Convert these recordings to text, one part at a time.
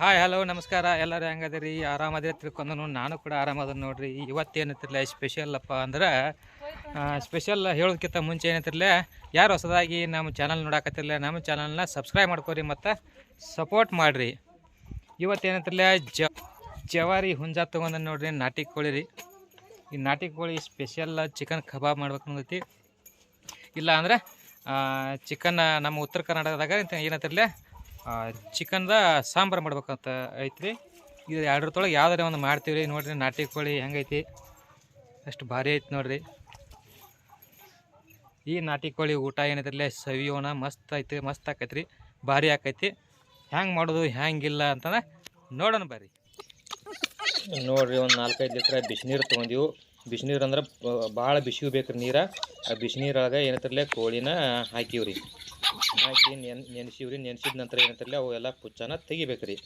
Hi hello ನಮಸ್ಕಾರ. ಎಲ್ಲರೂ ಹೆಂಗದಿರಿ? ಆರಾಮದಿರಿ ತಿಳ್ಕೊಂಡು ನಾನು ಕೂಡ ಆರಾಮದ ನೋಡ್ರಿ. ಸ್ಪೆಷಲ್ ಅಪ್ಪ ಅಂದ್ರೆ ಸ್ಪೆಷಲ್ ಹೇಳೋದಕ್ಕಿಂತ ಮುಂಚೆ ಏನತ್ತಿರಲೇ ಯಾರು ಹೊಸದಾಗಿ ನಮ್ಮ ಚಾನಲ್ ನೋಡಾಕತ್ತಿರಲಿಲ್ಲ ನಮ್ಮ ಚಾನಲ್ನ ಸಬ್ಸ್ಕ್ರೈಬ್ ಮಾಡ್ಕೊರಿ ಮತ್ತು ಸಪೋರ್ಟ್ ಮಾಡಿರಿ. ಇವತ್ತೇನೈತಿರಲ್ಲ ಜ, ಜವಾರಿ ಹುಂಜ ತೊಗೊಂಡು ನೋಡ್ರಿ, ನಾಟಿ ಕೋಳಿ ರೀ ಈ ನಾಟಿ ಕೋಳಿ ಸ್ಪೆಷಲ್ ಚಿಕನ್ ಕಬಾಬ್ ಮಾಡ್ಬೇಕು ಅನ್ನೋದೈತಿ. ಇಲ್ಲ ಅಂದ್ರೆ ಚಿಕನ್ ನಮ್ಮ ಉತ್ತರ ಕರ್ನಾಟಕದಾಗ ಏನಂತಿರಲ್ಲ ಚಿಕನ್ದ ಸಾಂಬಾರು ಮಾಡ್ಬೇಕಂತ ಐತ್ರಿ. ಇದು ಎರಡರತೊಳಗೆ ಯಾವ್ದಾರ ಒಂದು ಮಾಡ್ತೀವಿ ರೀ ನೋಡಿರಿ, ನಾಟಿ ಕೋಳಿ ಹೆಂಗೈತಿ. ಅಷ್ಟು ಭಾರಿ ಐತಿ ನೋಡಿರಿ. ಈ ನಾಟಿ ಕೋಳಿ ಊಟ ಏನಿದ್ರಲ್ಲಿ ಸವಿಯೋಣ, ಮಸ್ತ್ ಐತಿ ಮಸ್ತ್ ಆಕೈತಿ ರೀ ಭಾರಿ ಆಕೈತಿ. ಹ್ಯಾಂಗೆ ಮಾಡೋದು ಹ್ಯಾಂಗಿಲ್ಲ ಅಂತಂದ್ರೆ ನೋಡೋಣ ಬರ್ರಿ. ನೋಡಿರಿ, ಒಂದು ನಾಲ್ಕೈದು ಲೀಟ್ರ್ ಬಿಸಿನೀರು ತೊಗೊಂಡಿವು. ಬಿಸಿನೀರು ಅಂದ್ರೆ ಭಾಳ ಬಿಸಿ ಬೇಕು ರೀ ನೀರು. ಆ ಬಿಸಿನೀರೊಳಗೆ ಏನೈತಿರಲ್ಲ ಕೋಳಿನ ಹಾಕಿವ್ರಿ. ಹಾಕಿ ನೆನ್, ನೆನೆಸಿವ್ರಿ, ನೆನೆಸಿದ ನಂತರ ಏನಂತಾರಲ್ಲ ಅವು ಎಲ್ಲ ಪುಚ್ಚನ ತೆಗಿಬೇಕು ರೀ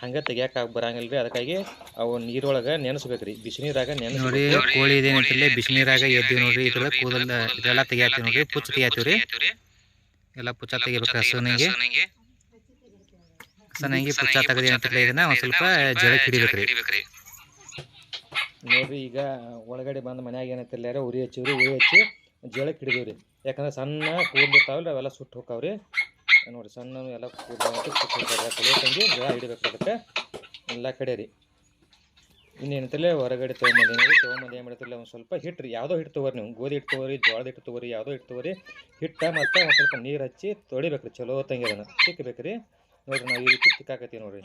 ಹಂಗೆ ತೆಗಿಯಕ್ಕೆ ಬರಂಗಿಲ್ಲ ರೀ ಅದಕ್ಕಾಗಿ ಅವು ನೀರೊಳಗೆ ನೆನೆಸ್ಬೇಕು ರೀ ಬಿಸಿನೀರಾಗ ನೆನೆಸ್ ನೋಡಿ, ಕೋಳಿ ಇದೇನಂತಲ್ಲ ಬಿಸಿನೀರಾಗ ಎದ್ದೀವಿ ನೋಡ್ರಿ ಇದ್ರ ಕೂದಲ್, ಇದೆಲ್ಲ ತೆಗಿಯಾತೀವಿ ನೋಡ್ರಿ, ಪುಚ್ಚ ತೆಗಿಯಾತೀವಿ ರೀ ಎಲ್ಲ ಪುಚ್ಚ ತೆಗಿಬೇಕು ಹಸುನಿಗೆ. ಹಸನಾಗಿ ಪುಚ್ಚ ತೆಗೆದು ಏನಂತಲ್ಲ ಇದನ್ನ ಒಂದು ಸ್ವಲ್ಪ ಜಳಕ್ಕೆ ಹಿಡಿಬೇಕು ರೀ ನೋಡ್ರಿ, ಈಗ ಒಳಗಡೆ ಬಂದು ಮನ್ಯಾಗ ಏನೈತಿಲ್ಲ ಉರಿ ಹಚ್ಚಿವ್ರಿ, ಉರಿ ಹಚ್ಚಿ ಜೇಳಕ್ಕೆ ಹಿಡಿದೀವಿ ರೀ ಯಾಕಂದ್ರೆ ಸಣ್ಣ ಕೂದಲಿರ್ತಾವಲ್ಲ ಅವೆಲ್ಲ ಸುಟ್ಟು ಹೋಗ್ತಾವ್ರಿ. ನೋಡ್ರಿ ಸಣ್ಣ ಎಲ್ಲ ಕೂದಲು ಸುಟ್ಟು ಹೋಗ್ತಾವ್ರಿ. ಕಲೆ ತಂಗಿ ಜಳ ಹಿಡಿಬೇಕು ಅದಕ್ಕೆ. ಎಲ್ಲ ಕಡೆ ರೀ. ಇನ್ನೇನಂತಲೇ ಹೊರಗಡೆ ತೊಗೊಂಬಂದಿನಿ ತೊಗೊಂಬಂದು ಏನು ಮಾಡ್ತಿಲ್ಲ ಒಂದು ಸ್ವಲ್ಪ ಹಿಟ್ಟು ರೀ ಯಾವುದೋ ಹಿಟ್ಟು ತೊಗೊರಿ ನೀವು. ಗೋಧಿ ಹಿಟ್ಟು ತೊಗೊರಿ ಜೋಳದ ಹಿಟ್ಟು ತೊಗೊರಿ, ಯಾವುದೋ ಹಿಟ್ಟು ತೊಗೊರಿ. ಹಿಟ್ಟು ಮತ್ತು ಒಂದು ಸ್ವಲ್ಪ ನೀರು ಹಚ್ಚಿ ತೊಳಿಬೇಕು ರೀ ಚಲೋ ತಂಗಿ ಅದನ್ನು. ತಿಕ್ಕಬೇಕು ರೀ ನೋಡಿರಿ, ನಾವು ಈ ರೀತಿ ತಿಕ್ಕಾಕತ್ತೀವಿ ನೋಡ್ರಿ.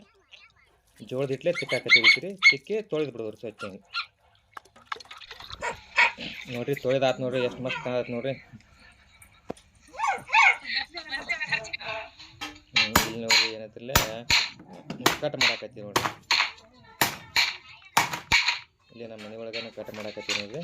ಜೋಳದ ಹಿಟ್ಲೆ ತಿಕ್ಕಾಕತ್ತೀವಿ ರೀ ತಿಕ್ಕಿ ತೊಳೆದು ಬಿಡೋರು ಸ್ವಚ್ಛಂಗೆ ನೋಡ್ರಿ ತೊಳೆದಾತ್ ನೋಡ್ರಿ, ಎಷ್ಟು ಮಸ್ತ್ ಕಾಣತ್ ನೋಡ್ರಿ. ಇಲ್ಲಿ ನೋಡ್ರಿ ಏನೈತಿಲ್ಲ ಕಟ್ ಮಾಡಾಕತ್ತೀವಿ ನೋಡ್ರಿ. ಇಲ್ಲಿ ನಮ್ಮ ಮನೆ ಒಳಗನೆ ಕಟ್ ಮಾಡಾಕತ್ತೀವಿ ನೋಡ್ರಿ.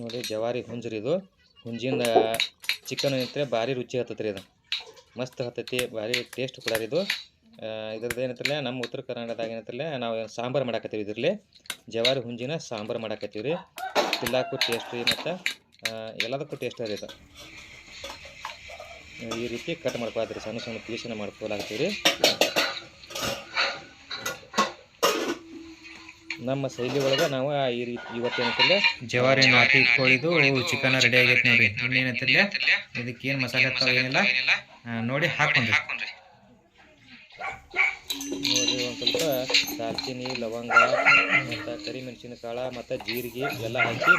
ನೋಡಿ, ಜವಾರಿ ಹುಂಜ್ರಿ ಇದು. ಹುಂಜಿಂದ ಚಿಕನ್ ಐತ್ರಿ ಭಾರಿ ರುಚಿ ಹತ್ತತ್ರಿ ಇದು. ಮಸ್ತ್ ಹತ್ತೈತಿ, ಭಾರಿ ಟೇಸ್ಟ್ ಕೂಡ ಇದು. ಇದ್ರದ್ದು ಏನಂತಲ್ಲ ನಮ್ಮ ಉತ್ತರ ಕರ್ನಾಟಕದಾಗ ಏನಂತಲ್ಲ ನಾವು ಸಾಂಬಾರು ಮಾಡಾಕತ್ತೀವಿ ಇದರಲ್ಲಿ. ಜವಾರಿ ಹುಂಜಿನ ಸಾಂಬಾರು ಮಾಡಾಕತ್ತೀವಿ ರೀ. ತಿಲ್ಲಾಕು ಟೇಸ್ಟ್ ರೀ ಮತ್ತು ಎಲ್ಲದಕ್ಕೂ ಟೇಸ್ಟ್ ರೀ ಇದು. ಈ ರೀತಿ ಕಟ್ ಮಾಡ್ಕೊಳ್ತೀರಿ ಸಣ್ಣ ಸಣ್ಣ ಪೀಸನ್ನ ಮಾಡ್ಕೊಳಾಗ್ತೀವಿ ರೀ. ನಮ್ಮ ಶೈಲಿ ಒಳಗೆ ನಾವು ಈ ರೀತಿ ಇವತ್ತೇನಂತಂದ್ರೆ ಜವಾರಿ ನಾಟಿ ಕೋಳಿದು ಚಿಕನ್ ರೆಡಿ ಆಗೈತೆ ನೋಡ್ರಿ. ಇನ್ನೇನಂತಿಲ್ಲ ಇದಕ್ಕೆ ಏನು ಮಸಾಲೆ ಏನಿಲ್ಲ. ನೋಡಿ ಹಾಕೊಂಡ್ರಿ. ನೋಡ್ರಿ ಒಂದು ಸ್ವಲ್ಪ ಲವಂಗ ಮತ್ತು ಕರಿಮೆಣಸಿನಕಾಳು ಮತ್ತು ಜೀರಿಗೆ ಎಲ್ಲ ಹಾಕಿ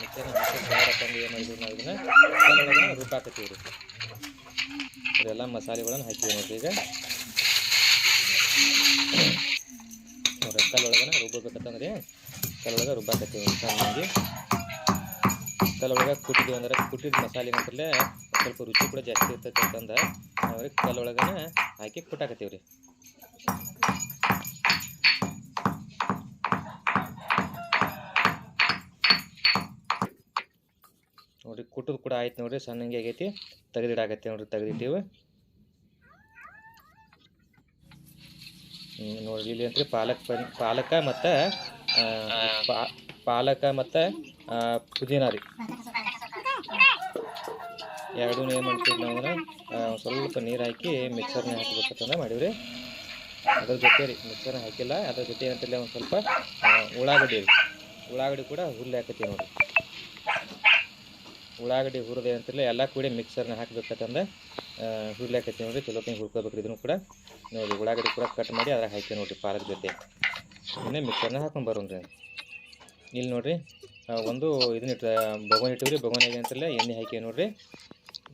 ಮಿಕ್ಸರ್ನ ಹಾಕಿ ಖಾರ ತಂದು ಏನು ಮಾಡಿದ್ವಿ ನಾವು ಇದನ್ನ. ರುಬ್ಬಾಕತ್ತೀವಿ ರೀ ಇದೆಲ್ಲ ಮಸಾಲೆಗಳನ್ನು ಹಾಕಿವಿ ನೋಡ್ರಿ ಈಗ. ನೋಡ್ರಿ, ಕಲ್ಲೊಳಗನ ರುಬ್ಬಬೇಕಂತಂದ್ರೆ ಕಲ್ಲೊಳಗೆ ರುಬ್ಬಾಕತ್ತೀವಿ ಚೆನ್ನಾಗಿ ಕಲ್ಲೊಳಗೆ ಕುಟ್ಟಿದ್ವಿ ಅಂದ್ರೆ ಕುಟ್ಟಿದ ಮಸಾಲೆ ಅಂತಲೇ ಸ್ವಲ್ಪ ರುಚಿ ಕೂಡ ಜಾಸ್ತಿ ಇರ್ತೈತೆ ಅಂತಂದು ನಾವ್ರಿ ಕಲ್ಲೊಳಗನ ಹಾಕಿ ಕುಟ್ಟಾಕತ್ತೀವಿ ರೀ ನೋಡ್ರಿ, ಕುಟ್ಟದು ಕೂಡ ಆಯ್ತು ನೋಡ್ರಿ, ಸಣ್ಣಂಗೆ ಆಗೈತಿ, ತೆಗೆದಿಡಾಕತ್ತೀವಿ ನೋಡ್ರಿ, ತೆಗೆದಿಟ್ಟಿವಿ. ಇಲ್ಲಿ ಅಂತ್ರಿ ಪಾಲಕ್ ಪನ್- ಪಾಲಕ ಮತ್ತು ಪಾಲಕ ಮತ್ತ ಪುದೀನ ರೀ. ಎರಡೂ ಏನು ಮಾಡ್ತೀವಿ ನಾವು ಅಂದ್ರೆ ಸ್ವಲ್ಪ ನೀರು ಹಾಕಿ ಮಿಕ್ಸರ್ನ ಹಾಕ್ಬೇಕಂತಂದ್ರೆ ಮಾಡಿವ್ರಿ ಅದ್ರ ಜೊತೆ ರೀ ಮಿಕ್ಸರ್ನ ಹಾಕಿಲ್ಲ ಅದ್ರ ಜೊತೆ ಏನಂತಿಲ್ಲ ಒಂದು ಸ್ವಲ್ಪ ಉಳ್ಳಾಗಡ್ಡಿ ರೀ. ಉಳ್ಳಾಗಡ್ಡಿ ಕೂಡ ಹುಲ್ಲ ಹಾಕತ್ತೀವಿ ನೋಡ್ರಿ. ಉಳ್ಳಾಗಡ್ಡಿ ಹುರಿದೆ ಅಂತಿಲ್ಲ ಎಲ್ಲ ಕೂಡ ಮಿಕ್ಸರ್ನ ಹಾಕ್ಬೇಕಂತಂದ್ರೆ ಹುರ್ಲಿ ನೋಡಿರಿ ನೋಡ್ರಿ ಚಲೋ ತಂಗಿ ಹುರ್ಕೋಬೇಕು ಇದನ್ನು ಕೂಡ. ನೋಡಿ ಉಳ್ಳಾಗಡ್ಡಿ ಕೂಡ ಕಟ್ ಮಾಡಿ ಅದ್ರಾಗ ಹಾಕಿ ನೋಡಿರಿ ಪಾಲಕ್ ಜೊತೆ. ಇನ್ನೇ ಮಿಕ್ಸರ್ನ ಹಾಕೊಂಡು ಬರೋಣ್ರಿ ಇಲ್ಲಿ ನೋಡಿರಿ ಒಂದು ಇದನ್ನ ಇಟ್ಟು ಬಗೋನ್ ಇಟ್ಟಿವ್ರಿ ಬಗೋನಾಗ ಅಂತಲ್ಲ ಎಣ್ಣೆ ಹಾಕಿ ನೋಡಿರಿ.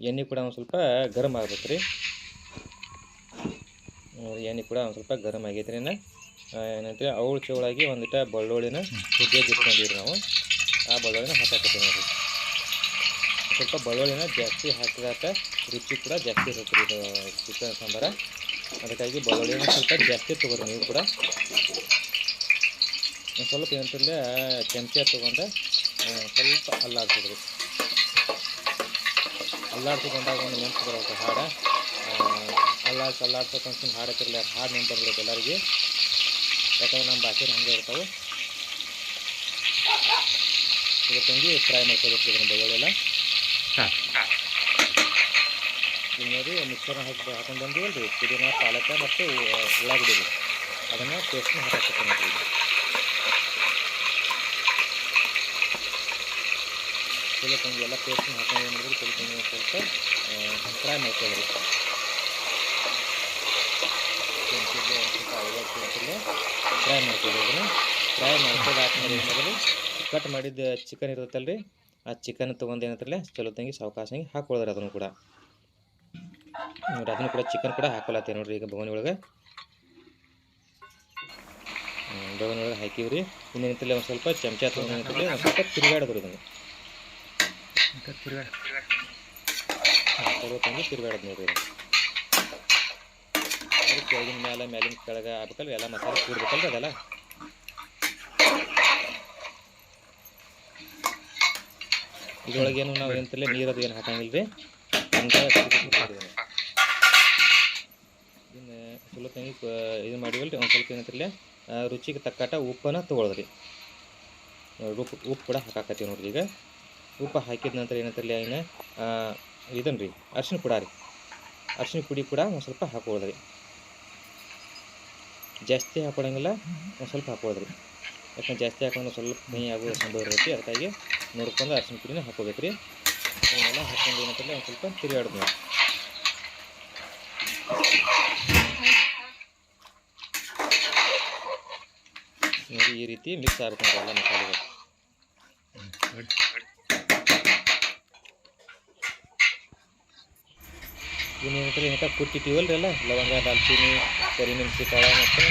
ಎಣ್ಣೆ ಕೂಡ ಒಂದು ಸ್ವಲ್ಪ ಗರಮ್ ಆಗ್ಬೇಕು ರೀ. ನೋಡಿ ಎಣ್ಣೆ ಕೂಡ ಒಂದು ಸ್ವಲ್ಪ ಗರಮ್ ಆಗೈತ್ರಿ ಇನ್ನು. ಏನಂತೀವಿ ಅವಳು ಚೌಳಾಗಿ ಒಂದಿಟ ಬೆಳ್ಳುಳ್ಳಿನ ಹುಗ್ಗಿಯಾಗಿ ಇಟ್ಕೊಂಡಿವ್ರಿ ನಾವು. ಆ ಬೆಳ್ಳುಳ್ಳಿನ ಹಾಕಾಕತ್ತೀವಿ ನೋಡಿರಿ. ಸ್ವಲ್ಪ ಬೆಳ್ಳುಳ್ಳಿನ ಜಾಸ್ತಿ ಹಾಕಿದಾಗ ರುಚಿ ಕೂಡ ಜಾಸ್ತಿ ಇರುತ್ತೆ ಇದು ಚಿಕನ್ ಸಾಂಬಾರ. ಅದಕ್ಕಾಗಿ ಬೆಳ್ಳುಳ್ಳಿನ ಸ್ವಲ್ಪ ಜಾಸ್ತಿ ತೊಗೊಳ್ರಿ ನೀವು ಕೂಡ. ಒಂದು ಸ್ವಲ್ಪ ಏನಂತಂದ್ರೆ ಚಮಚ ತೊಗೊಂಡು ಸ್ವಲ್ಪ ಅಲ್ಲಾಡ್ತಿದ್ರಿ ಅಲ್ಲಾಡ್ಸ್ಕೊಂಡಾಗ ಒಂದು ನೆನ್ಪು ಬರುತ್ತೆ ಹಾಡು. ಅಲ್ಲಾಡ್ಸ ಅಲ್ಲಾಡ್ತಕ್ಕಂಥ ಹಾಡು ಹಾಕಿರಲಿ ಹಾಡು ನೆನ್ಪು ಬಂದ್ಬಿಡುತ್ತೆ ಎಲ್ಲರಿಗೆ. ಯಾಕಂದ್ರೆ ನಮ್ಮ ಭಾಷೆ ಹಂಗೆ ಇರ್ತಾವೆ. ಇದು ತಂಗಿ ಫ್ರೈ ಮಾಡ್ಕೋಬೇಕು ಇದನ್ನು ಬೆಳ್ಳುಳ್ಳಿ ಹಾಂ. ಈಗ ನೋಡಿ ಮಿಕ್ಸರ್ನ ಹಾಕಿ ಹಾಕೊಂಡು ಬಂದಿವಲ್ಲ ರೀ ಪುದೀನ, ಪಾಲಕ ಮತ್ತು ಉಳ್ಳಾಗಡ್ಡಿ ಅದನ್ನು ಪೇಸ್ಟ್ನ ಹಾಕಿ ತಂಗಿ ಎಲ್ಲ ಪೇಸ್ಟ್ನ ಹಾಕೊಂಡು ಬಂದ್ರಿ ಚಲೋ ತಂಗಿ ಸ್ವಲ್ಪ ಫ್ರೈ ಮಾಡ್ಕೊಳ್ಳಿ ಫ್ರೈ ಮಾಡ್ಕೊಳ್ಳಿ ಅದನ್ನು. ಫ್ರೈ ಮಾಡ್ಕೊಂಡು ಮಾಡಿದ್ರಿ ಕಟ್ ಮಾಡಿದ ಚಿಕನ್ ಇರುತ್ತಲ್ಲ ರೀ ಆ ಚಿಕನ್ ತೊಗೊಂಡು ಏನಂತಾರಲ್ಲ ಚಲೋ ತಂಗಿ ಸಾವಕಾಶಂಗಿ ಹಾಕೊಳ್ಳೋದ್ರಿ ಅದನ್ನು ಕೂಡ. ನೋಡ್ರಿ, ಅದನ್ನು ಕೂಡ ಚಿಕನ್ ಕೂಡ ಹಾಕೊಲತ್ತೆ ನೋಡ್ರಿ ಈಗ ಬೋಗನಿ ಒಳಗೆ. ಬೋಗನಿ ಒಳಗೆ ಹಾಕಿವ್ರಿ. ಇನ್ನೇನಂತಲೇ ಒಂದು ಸ್ವಲ್ಪ ಚಮಚ ತೊಗೊಂಡು ಒಂದು ಸ್ವಲ್ಪ ತಿರುಗಾಡೋದು ಇದನ್ನು. ಚಲೋ ತಂಗಿ ತಿರುಗಾಡೋದು ನೋಡ್ರಿ ಕೆಳಗಿನ ಮೇಲೆ ಮೇಲಿನ ಕೆಳಗೆ ಆಗ್ಬೇಕಲ್ವ ಎಲ್ಲ ಮಸಾಲೆ ಕೂಡ್ಬೇಕಲ್ರಿ ಅದೆಲ್ಲ. ಇದ್ರೊಳಗೇನು ನಾವು ಏನಂತಲ್ಲೇ ನೀರದು ಏನು ಹಾಕಂಗಿಲ್ಲ ರೀ ಹಂಗೆ ತಂಗಿ ಇದು ಮಾಡಿವಲ್ರಿ, ಒಂದು ಸ್ವಲ್ಪ ಏನಂತಿರಲಿ ರುಚಿಗೆ ತಕ್ಕಟ ಉಪ್ಪನ್ನು ತೊಗೊಳದ್ರಿ. ಉಪ್ಪು ಉಪ್ಪು ಕೂಡ ಹಾಕಾಕತ್ತೀವಿ ನೋಡ್ರಿ ಈಗ. ಉಪ್ಪು ಹಾಕಿದ ನಂತರ ಏನಂತಿರಲಿ, ಇನ್ನು ಇದನ್ನು ರೀ ಅರ್ಶಿನ ಪುಡ ರೀ. ಅರ್ಶಿನ ಪುಡಿ ಕೂಡ ಒಂದು ಸ್ವಲ್ಪ ಹಾಕೊಳ್ಳೋದ್ರಿ ಜಾಸ್ತಿ ಹಾಕೊಳಂಗಿಲ್ಲ, ಒಂದು ಸ್ವಲ್ಪ ಹಾಕೊಳ್ಳೋದ್ರಿ ಯಾಕಂದ್ರೆ ಜಾಸ್ತಿ ಹಾಕೊಂಡು ಸ್ವಲ್ಪ ಮೈ ಆಗೋದು ಸಂಭವ ಇರುತ್ತೆ, ಅದಕ್ಕಾಗಿ ನೋಡ್ಕೊಂಡು ಅರ್ಶಿನ ಪುಡಿನ ಹಾಕೋಬೇಕು ರೀ ಅದನ್ನೆಲ್ಲ ಹಾಕೊಂಡು ಏನಂತಲ್ಲ ಒಂದು ಸ್ವಲ್ಪ ತಿರುಗಾಡೋದು ನೋಡಿ ಈ ರೀತಿ ಮಿಕ್ಸ್ ಆಗುತ್ತೆ ನೋಡಿ ಎಲ್ಲ ಮಸಾಲೆಗಳು ಏನಂತ ರೀ ಎಲ್ಲ? ಲವಂಗ, ದಾಲ್ಚಿನ್ನಿ ಕರಿಮೆಣಸಿಕಾಳು ಮತ್ತು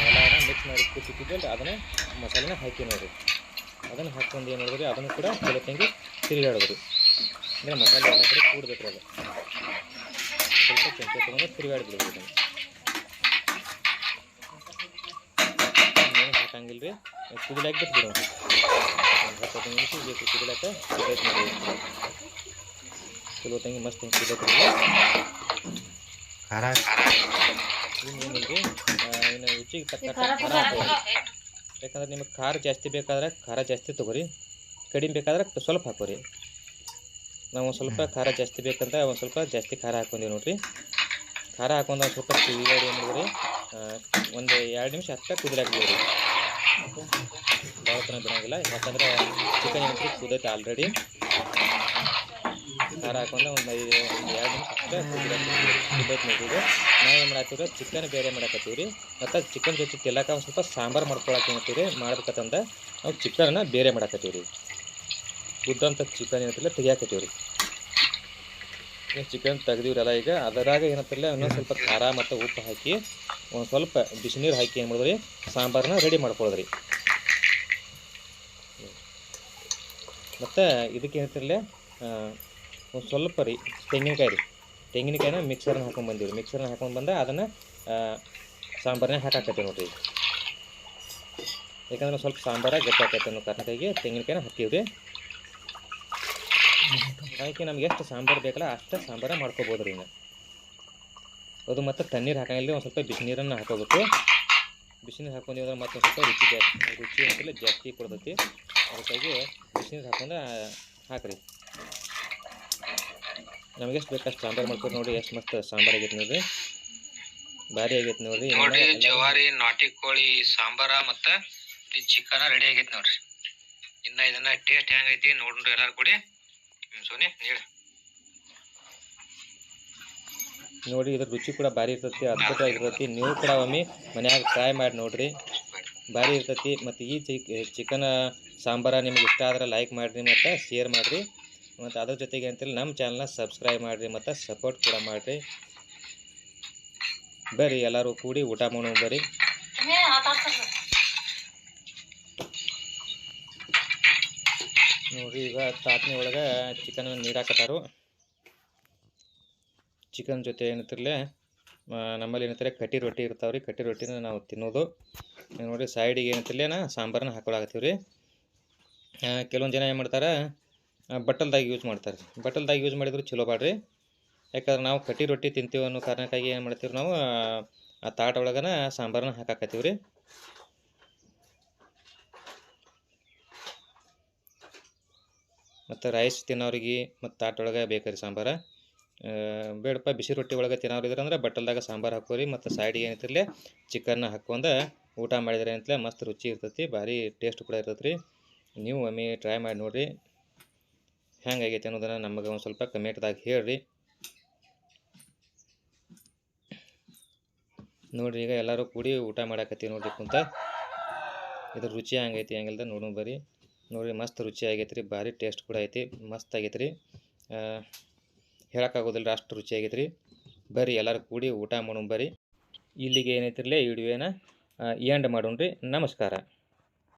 ಎಲ್ಲ ಮಿಕ್ಸ್ ಮಾಡಿ ಕುಟ್ಟಿಟ್ಟಿದ್ವಲ್ರಿ ಅದನ್ನು ಮಸಾಲೆನ ಹಾಕಿ ನೋಡಿರಿ. ಅದನ್ನು ಹಾಕ್ಕೊಂಡು ಏನು ಮಾಡಿದ್ರಿ ಅದನ್ನು ಕೂಡ ಚಲೋ ತಂಗಿ ತಿರುಗಾಡೋದ್ರಿ ಅಂದರೆ ಮಸಾಲೆ ಎಲ್ಲ ಕಡೆ ಕೂಡಬೇಕು ಅದು. ಸ್ವಲ್ಪ ಚಮಚ ತೊಗೊಂಡು ತಿರುಗಾಡಿ ಬಿಡ್ಬೇಕು ಇದನ್ನು ಏನು ಹಾಕಂಗಿಲ್ಲ ರೀ ಕುದಿಲಾಕ ಬಿಟ್ಟು ಬಿಡೋಣ ಒಂದು ಹತ್ತು ಹದಿನೈದು ನಿಮಿಷ ಬೇಕು ಕುದಿಲಾಕ ಕುದೈತೆ ನೋಡಿ ಚಲೋ ತಂಗಿ ಮಸ್ತ್ ಹಿಂಗೆ ಕುದೈತ್ರಿ ಖಾರ ಇನ್ನೇನಿಲ್ರಿ ಇನ್ನು ರುಚಿಗೆ ತಕ್ಕ ಖಾರ ಹಾಕ್ಬೋದು. ಯಾಕಂದ್ರೆ ನಿಮಗೆ ಖಾರ ಜಾಸ್ತಿ ಬೇಕಾದ್ರೆ ಖಾರ ಜಾಸ್ತಿ ತೊಗೊರಿ ಕಡಿಮೆ ಬೇಕಾದ್ರೆ ಸ್ವಲ್ಪ ಹಾಕೋರಿ ನಾವು ಒಂದು ಸ್ವಲ್ಪ ಖಾರ ಜಾಸ್ತಿ ಬೇಕಂತ ಒಂದು ಸ್ವಲ್ಪ ಜಾಸ್ತಿ ಖಾರ ಹಾಕೊಂಡೀವಿ ನೋಡ್ರಿ ಖಾರ ಹಾಕೊಂಡು ಒಂದು ಸ್ವಲ್ಪ ಕುದಿಗಾಡಿ ಏನು ಮಾಡಿದ್ರಿ ಒಂದು ಎರಡು ನಿಮಿಷ ಅಷ್ಟೇ ಕುದಿಲಾಕ್ತೀವಿ ಭಾಳ ತನಕ ಬಿಡೋಂಗಿಲ್ಲ ಯಾಕಂದ್ರೆ ಚಿಕನ್ ಏನಂದ್ರೆ ಕುದೈತೆ ಆಲ್ರೆಡಿ ಖಾರ ಹಾಕೊಂಡು ಒಂದು ಐದು ಎರಡು ಕುದೈತೆ ನೋಡಿರಿ ನಾವು ಏನು ಮಾಡತ್ತೀವಿ ಚಿಕನ್ ಬೇರೆ ಮಾಡಕತ್ತೀವಿ ರೀ ಮತ್ತು ಚಿಕನ್ ಜೊತೆ ತಿಲ್ಲಕ ಒಂದು ಸ್ವಲ್ಪ ಸಾಂಬಾರು ಮಾಡ್ಕೊಳಕ್ಕೆ ಏನತ್ತೀವಿ ರೀ ನಾವು ಚಿಕನ್ನ ಬೇರೆ ಮಾಡಾಕತ್ತೀವಿ ರೀ ಉದ್ದಂಥ ಚಿಕನ್ ಏನಂತಿಲ್ಲ ತೆಗಿಯಾಕತ್ತೀವಿ ರೀ ಚಿಕನ್ ತೆಗ್ದಿವ್ರಲ್ಲ ಈಗ. ಅದರಾಗ ಏನಂತಿಲ್ಲ, ಇನ್ನೊಂದು ಸ್ವಲ್ಪ ಖಾರ ಮತ್ತು ಉಪ್ಪು ಹಾಕಿ ಒಂದು ಸ್ವಲ್ಪ ಬಿಸಿನೀರು ಹಾಕಿ ಏನು ಮಾಡಿದ್ರಿ? ಸಾಂಬಾರನ್ನ ರೆಡಿ ಮಾಡ್ಕೊಳ್ಳೋದ್ರಿ ಮತ್ತು ಇದಕ್ಕೆ ಏನಂತಿರಲಿ ಒಂದು ಸ್ವಲ್ಪ ರೀ, ತೆಂಗಿನಕಾಯಿ ರೀ. ತೆಂಗಿನಕಾಯಿನ ಮಿಕ್ಸರ್ನ ಹಾಕೊಂಡು ಬಂದೀವಿ ಮಿಕ್ಸರ್ನ ಹಾಕೊಂಡು ಬಂದ ಅದನ್ನು ಸಾಂಬಾರನ್ನ ಹಾಕಾಕತ್ತೀವಿ ನೋಡಿರಿ. ಯಾಕಂದ್ರೆ ಸ್ವಲ್ಪ ಸಾಂಬಾರ ಗಟ್ಟಿ ಆಕೈತೆ ಅನ್ನೋ ಕಾರಣಕ್ಕಾಗಿ ತೆಂಗಿನಕಾಯಿನ ಹಾಕ್ತೀವಿ ರೀ ನಮ್ಗೆ ಎಷ್ಟು ಸಾಂಬಾರು ಬೇಕಲ್ಲ ಅಷ್ಟು ಸಾಂಬಾರ ಮಾಡ್ಕೋಬೋದು ರೀ ಇನ್ನು. ಅದು ಮತ್ತು ತಣ್ಣೀರು ಹಾಕಂಗಿಲ್ಲ ಒಂದು ಸ್ವಲ್ಪ ಬಿಸಿನೀರನ್ನು ಹಾಕೋಬೇಕು. ಬಿಸಿನೀರು ಹಾಕೊಂಡಿವಿ ಅಂದ್ರೆ ಮತ್ತೆ ಸ್ವಲ್ಪ ರುಚಿ ಜಾಸ್ತಿ ರುಚಿ ಅಂತೆಲ್ಲ ಜಾಸ್ತಿ ಕೊಡ್ತೈತಿ. ಅದಕ್ಕಾಗಿ ಬಿಸಿನೀರು ಹಾಕೊಂಡು ಹಾಕ್ರಿ. ನಮಗೆ ಎಷ್ಟು ಬೇಕು ಅಷ್ಟು ಸಾಂಬಾರು ಮಾಡ್ಕೊಂಡು ನೋಡಿ ಎಷ್ಟು ಮಸ್ತ್ ಸಾಂಬಾರು ಆಗೈತೆ ನೋಡ್ರಿ. ಭಾರಿ ಆಗೈತೆ ನೋಡ್ರಿ. ಜವಾರಿ ನಾಟಿ ಕೋಳಿ ಸಾಂಬಾರ ಮತ್ತು ಚಿಕನ ರೆಡಿ ಆಗೈತೆ ನೋಡ್ರಿ. ಇನ್ನ ಇದನ್ನ ಟೇಸ್ಟ್ ಹೆಂಗೈತಿ ನೋಡ್ರಿ ಎಲ್ಲರೂ ಕೂಡಿ. ಸೋನಿ ಹೇಳ. ನೋಡಿ ಇದ್ರ ರುಚಿ ಕೂಡ ಭಾರಿ ಇರ್ತೈತಿ ಅದ್ಭುತವಾಗಿರ್ತೈತಿ. ನೀವು ಕೂಡ ಒಮ್ಮೆ ಮನ್ಯಾಗ ಟ್ರೈ ಮಾಡಿ ನೋಡಿರಿ. ಭಾರಿ ಇರ್ತೈತಿ. ಮತ್ತು ಈ ಚಿಕ್ ಚಿಕನ್ ಸಾಂಬಾರ ನಿಮ್ಗೆ ಇಷ್ಟ ಆದ್ರೆ ಲೈಕ್ ಮಾಡಿರಿ ಮತ್ತು ಶೇರ್ ಮಾಡಿರಿ. ಮತ್ತು ಅದ್ರ ಜೊತೆಗೆ ಅಂತೇಳಿ ನಮ್ಮ ಚಾನಲ್ನ ಸಬ್ಸ್ಕ್ರೈಬ್ ಮಾಡಿರಿ ಮತ್ತು ಸಪೋರ್ಟ್ ಕೂಡ ಮಾಡಿರಿ. ಬರ್ರಿ ಎಲ್ಲರೂ ಕೂಡಿ ಊಟ ಮಾಡೋಣ ಬರ್ರಿ. ನೋಡಿರಿ ಈಗ ಒಳಗ ಒಳಗೆ ಚಿಕನ್ ನೀರಾಕತ್ತಾರು ಚಿಕನ್ ಜೊತೆ ಏನಂತಿರಲೇ ನಮ್ಮಲ್ಲಿ ಏನಂತಾರೆ ಕಟ್ಟಿ ರೊಟ್ಟಿ ಇರ್ತಾವೆ ರೀ ಕಟ್ಟಿ ರೊಟ್ಟಿನ ನಾವು ತಿನ್ನೋದು. ನೋಡಿ ಸೈಡಿಗೆ ಏನಂತಿರಲೇ ನಾ ಸಾಂಬಾರನ್ನ ಹಾಕೊಳಾಗತ್ತೀವಿ ರೀ ಕೆಲವೊಂದು ಜನ ಏನು ಮಾಡ್ತಾರೆ ಬಟ್ಟಲ್ದಾಗ ಯೂಸ್ ಮಾಡ್ತಾರೆ. ಬಟ್ಟಲ್ದಾಗ ಯೂಸ್ ಮಾಡಿದ್ರು ಚಲೋ ಬಾಡ್ರಿ ಯಾಕಂದ್ರೆ ನಾವು ಕಟ್ಟಿ ರೊಟ್ಟಿ ತಿಂತೀವಿ ಅನ್ನೋ ಕಾರಣಕ್ಕಾಗಿ ಏನು ಮಾಡ್ತೀವಿ ನಾವು, ಆ ತಾಟ ಒಳಗನ ಸಾಂಬಾರನ್ನ ಹಾಕಾಕತ್ತೀವಿ ರೀ ಮತ್ತು ರೈಸ್ ತಿನ್ನೋರಿಗೆ ಮತ್ತು ತಾಟೊಳಗೆ ಬೇಕು ರೀ ಸಾಂಬಾರು. ಬೇಡಪ್ಪ, ಬಿಸಿ ರೊಟ್ಟಿ ಒಳಗೆ ತಿನ್ನೋರು ಇದ್ರೆ ಅಂದ್ರೆ ಬಟ್ಟಲ್ದಾಗ ಸಾಂಬಾರು ಹಾಕೋರಿ, ಮತ್ತು ಸೈಡಿಗೆ ಏನಿತ್ತಿರಲಿ ಚಿಕನ್ನ ಹಾಕ್ಕೊಂಡ ಊಟ ಮಾಡಿದ್ರೆ ಅಂತಲೇ ಮಸ್ತ್ ರುಚಿ ಇರ್ತೈತಿ, ಭಾರಿ ಟೇಸ್ಟ್ ಕೂಡ ಇರ್ತೈತಿ ರೀ ನೀವು ಒಮ್ಮೆ ಟ್ರೈ ಮಾಡಿ ನೋಡಿರಿ. ಹೆಂಗಾಗೈತೆ ಅನ್ನೋದನ್ನು ನಮಗೆ ಒಂದು ಸ್ವಲ್ಪ ಕಮೆಂಟ್ದಾಗ ಹೇಳ್ರಿ. ನೋಡಿರಿ, ಈಗ ಎಲ್ಲರೂ ಕೂಡಿ ಊಟ ಮಾಡಾಕತ್ತೀವಿ ನೋಡ್ರಿ ಕುಂತ. ಇದ್ರ ರುಚಿ ಹಂಗೈತಿ ಹಂಗಿಲ್ದ ನೋಡೋಣ ಬರ್ರಿ. ನೋಡ್ರಿ, ಮಸ್ತ್ ರುಚಿ ಆಗೈತೆ ರೀ ಭಾರಿ ಟೇಸ್ಟ್ ಕೂಡ ಐತಿ, ಮಸ್ತ್ ಆಗೈತೆ ರೀ ಹೇಳೋಕ್ಕಾಗೋದಿಲ್ಲ, ಅಷ್ಟು ರುಚಿ ಆಗೈತೆ ರೀ ಬರ್ರಿ, ಎಲ್ಲರೂ ಕೂಡಿ ಊಟ ಮಾಡೋಣ ಬರ್ರಿ. ಇಲ್ಲಿಗೆ ಏನೈತಿರಲೇ ಈ ವಿಡಿಯೋನ ಎಂಡ್ ಮಾಡೋಣ ರೀ ನಮಸ್ಕಾರ.